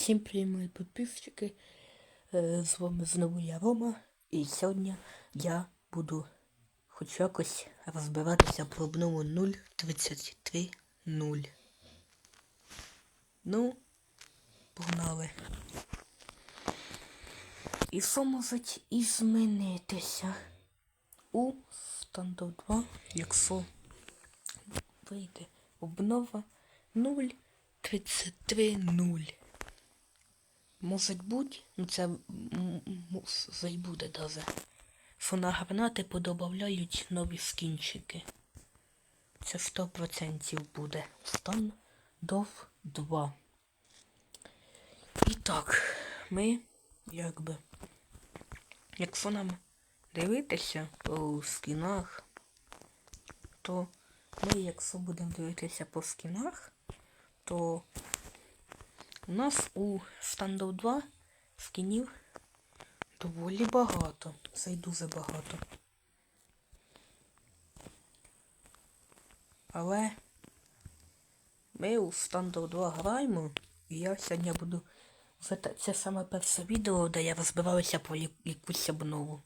Всім привіт, мої підписчики. Е, З вами знову я Рома. І сьогодні я буду хоч якось розбиратися про обнову 0.33.0. Ну, погнали. І що може і змінитися у Standard 2, якщо вийде обнова 0.33.0. Може бути, ну це м- м- може й буде даже. Що на подобавляють нові скінчики. Це 100% буде. Стан дов 2. І так, ми якби. Якщо нам дивитися по скінах, то ми, якщо будемо дивитися по скінах, то у нас у Standout 2 скінів доволі багато. Це й дуже багато. Але ми у Standout 2 граємо, і я сьогодні буду. Це, це саме перше відео, де я розбирався про якусь обнову.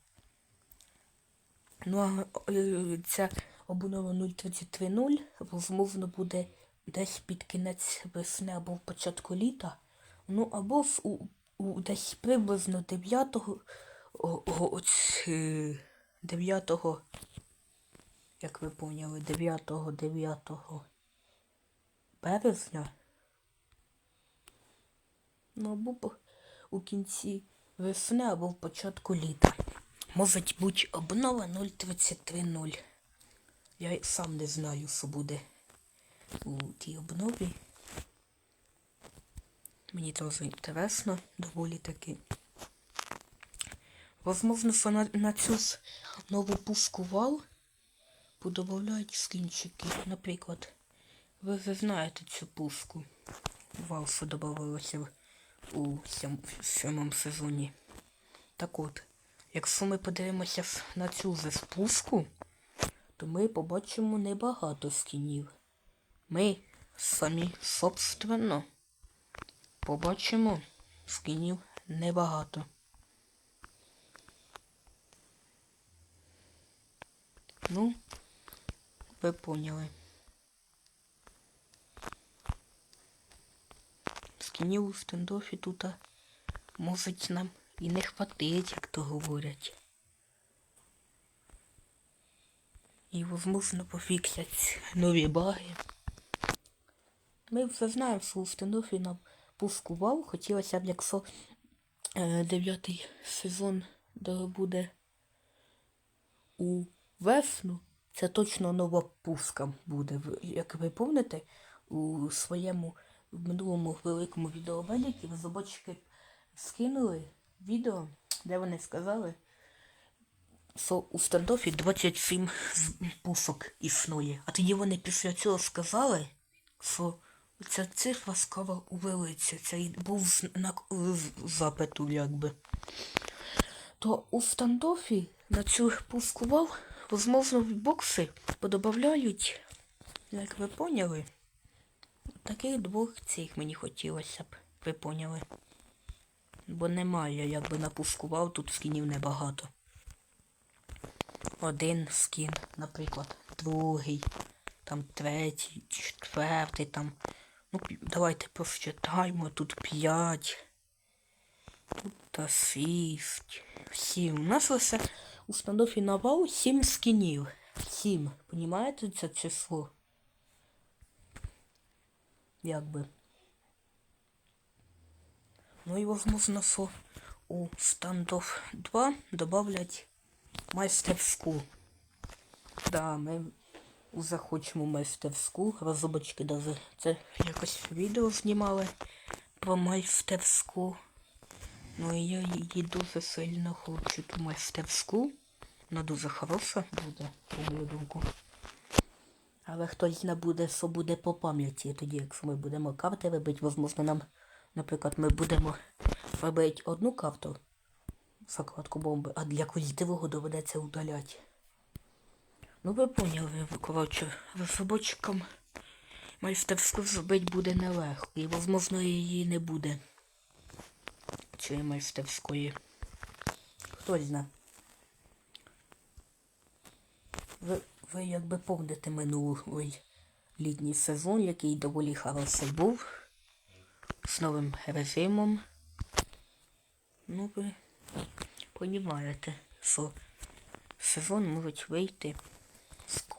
Ну а е, ця обнова 0.33.0, возможно, буде десь під кінець весни або в початку літа. Ну або в, у, у десь приблизно 9 о, о, оць, е, 9 як ви поняли, 9 9 березня. Ну або у кінці весни або в початку літа. Може бути обнова 0.33.0. Я сам не знаю, що буде у тій обнові. Мені теж інтересно, доволі таки. Возможно, на, на цю ж нову пуску вал подобавляють скінчики. Наприклад, ви вже знаєте цю пуску. Вал, що додавалося у сьом, сьомому сезоні. Так от, якщо ми подивимося на цю же спуску, то ми побачимо небагато скінів. Ми самі собственно побачимо скінів небагато. Ну, ви поняли. Скінів у стендофі тут можуть нам і не хватить, як то говорять. І, возможно, пофіксять нові баги. Ми вже знаємо, що у стендофі нам пуску вал. Хотілося б, якщо е, дев'ятий сезон буде у весну, це точно нова пуска буде. Як ви пам'ятаєте, у своєму в минулому великому відеовелікі розробники скинули відео, де вони сказали, що у стендофі 27 з- пусок існує. А тоді вони після цього сказали, що ця цифра скоро увеличиться. Це був знак запиту, якби. То у стендофі на цю пуску вал, возможно, в бокси подобавляють, як ви поняли, таких двох цих мені хотілося б, ви поняли. Бо немає, якби напускував, тут скінів небагато. Один скін, наприклад, другий, там третій, четвертий, там. Ну, давайте посчитаємо, тут п'ять. Тут та шість. Сім. У нас лише у стандофі на вал сім скінів. Сім. Понімаєте це число? Якби. Ну і возможно, що у стандоф 2 добавлять майстерську. Да, ми вже хочемо майстерську. Розробочки даже це якось відео знімали про майстерську. Ну і я її дуже сильно хочу ту майстерську. Вона дуже хороша буде, по мою думку. Але хтось не буде, що буде по пам'яті. Тоді, якщо ми будемо карти робити, можливо, нам, наприклад, ми будемо робити одну карту, закладку бомби, а для якогось другого доведеться удаляти. Ну ви поняли, коротше, розробочикам майстерську зробити буде нелегко, і, можливо, її не буде. чи майстерської. Хто знає. Ви, ви якби помните минулий літній сезон, який доволі хороший був. З новим режимом. Ну, ви понімаєте, що сезон можуть вийти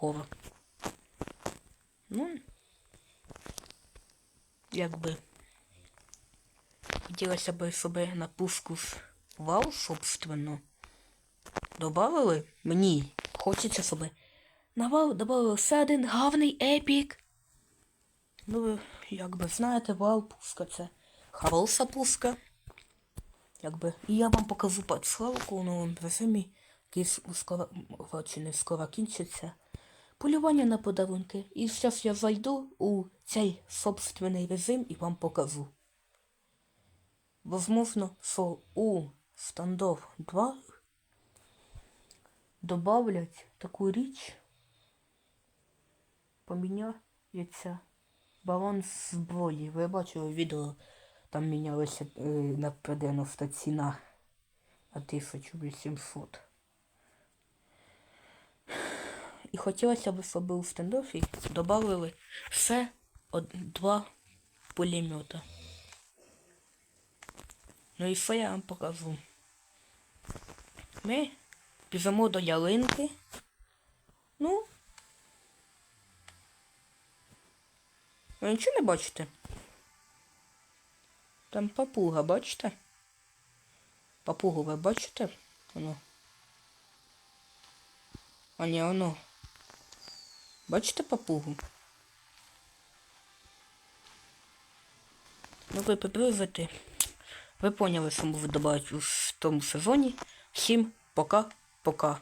скоро. Ну, якби хотілося б, щоб на пуску з вау, собственно, добавили мені. Хочеться, щоб на вау добавили ще один гарний епік. Ну, ви, якби знаєте, вау пуска це хороша пуска. Якби. І я вам покажу подсилку у новому режимі, який скоро, не скоро кінчиться. Полювання на подарунки. І зараз я зайду у цей собственний режим і вам покажу. Возможно, що у Standoff 2 добавлять таку річ, поміняється баланс зброї. Ви бачили відео, там мінялася е, на 90 ціна на 1800. І хотілося б, щоб у стендофі додали ще два пулемета. Ну і що я вам покажу. Ми біжимо до ялинки. Ну. Ви нічого не бачите? Там папуга, бачите? Папугу ви бачите? Воно. А ні, воно. Бачите папугу? Ну ви подивите. Ви поняли, що ми додати у тому сезоні. Всім пока-пока.